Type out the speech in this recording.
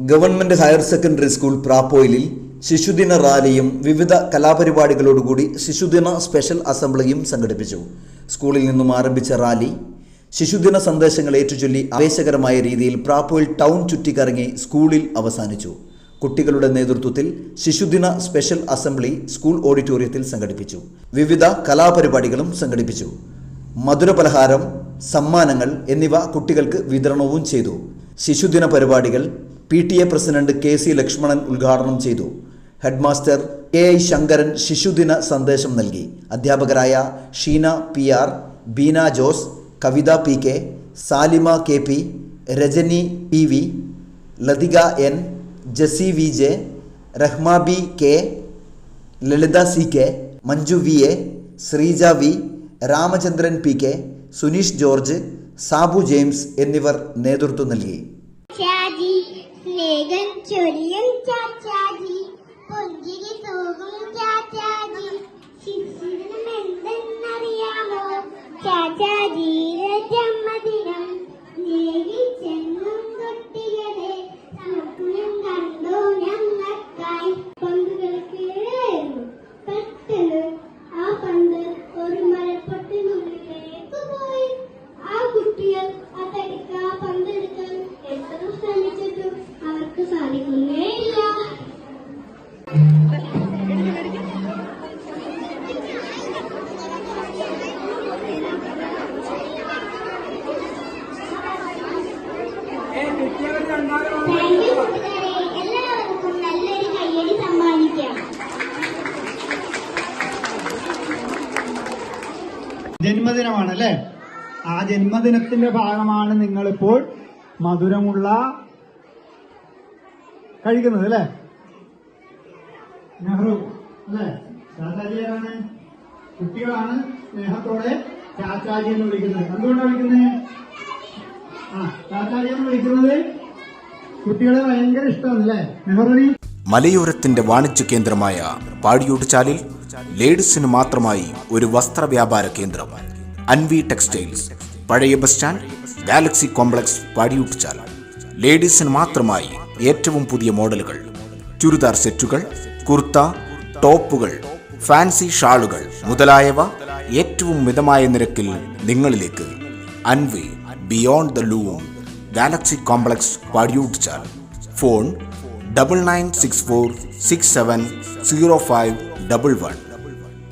Government higher secondary school പ്രാപ്പോയിലിൽ ശിശുദിന റാലിയും വിവിധ കലാപരിപാടികളോടുകൂടി ശിശുദിന സ്പെഷ്യൽ അസംബ്ലിയും സംഘടിപ്പിച്ചു. സ്കൂളിൽ നിന്നും ആരംഭിച്ച റാലി ശിശുദിന സന്ദേശങ്ങൾ ഏറ്റുചൊല്ലി ആവേശകരമായ രീതിയിൽ പ്രാപ്പോയിൽ ടൗൺ ചുറ്റിക്കറങ്ങി സ്കൂളിൽ അവസാനിച്ചു. കുട്ടികളുടെ നേതൃത്വത്തിൽ ശിശുദിന സ്പെഷ്യൽ അസംബ്ലി സ്കൂൾ ഓഡിറ്റോറിയത്തിൽ സംഘടിപ്പിച്ചു. വിവിധ കലാപരിപാടികളും സംഘടിപ്പിച്ചു. മധുരപലഹാരം സമ്മാനങ്ങൾ എന്നിവ കുട്ടികൾക്ക് വിതരണവും ചെയ്തു. ശിശുദിന പരിപാടികൾ P T A president K C Lakshmanan ഉദ്ഘാടനം ചെയ്തു. ഹെഡ്മാസ്റ്റർ കെ ഐ ശങ്കരൻ ശിശുദിന സന്ദേശം നൽകി. അധ്യാപകരായ Sheena P R Beena Jose Kavitha P K Salima K P Rajani P V Lathika N Jessy V J Rahma B K Lalitha C K Manju V A Sreeja V Ramachandran P K Suneesh George Sabu James എന്നിവർ നേതൃത്വം നൽകി. സ്നേഹം ചൊരിയും ചാച്ചാജി പൊങ്കിരി തൂകും ജന്മദിനമാണ് അല്ലേ ആ ജന്മദിനത്തിന്റെ ഭാഗമാണ് നിങ്ങളിപ്പോൾ മധുരമുള്ള കഴിക്കുന്നത് അല്ലേ നെഹ്റു അല്ലേ? ചാച്ചാജിയാണ് കുട്ടികളാണ് സ്നേഹത്തോടെ ചാച്ചാജി എന്ന് വിളിക്കുന്നത്. എന്തുകൊണ്ടാണ് വിളിക്കുന്നത് ആ ചാച്ചാജി എന്ന് വിളിക്കുന്നത്. കുട്ടികളെ ഭയങ്കര ഇഷ്ടമാണ് അല്ലേ നെഹ്റുവിന്? മലയോരത്തിന്റെ വാണിജ്യ കേന്ദ്രമായ പാടിയോട്ടുചാലിൽ ലേഡീസിന് മാത്രമായി ഒരു വസ്ത്ര വ്യാപാര കേന്ദ്രം. അൻവി ടെക്സ്റ്റൈൽസ് പഴയ bus stand galaxy complex Padiyottuchal ലേഡീസിന് മാത്രമായി ഏറ്റവും പുതിയ മോഡലുകൾ. ചുരിദാർ സെറ്റുകൾ കുർത്ത ടോപ്പുകൾ ഫാൻസി ഷാളുകൾ മുതലായവ ഏറ്റവും മിതമായ നിരക്കിൽ നിങ്ങളിലേക്ക്. Anvi beyond the loom galaxy complex Padiyottuchal phone double nine six four six seven zero five double one.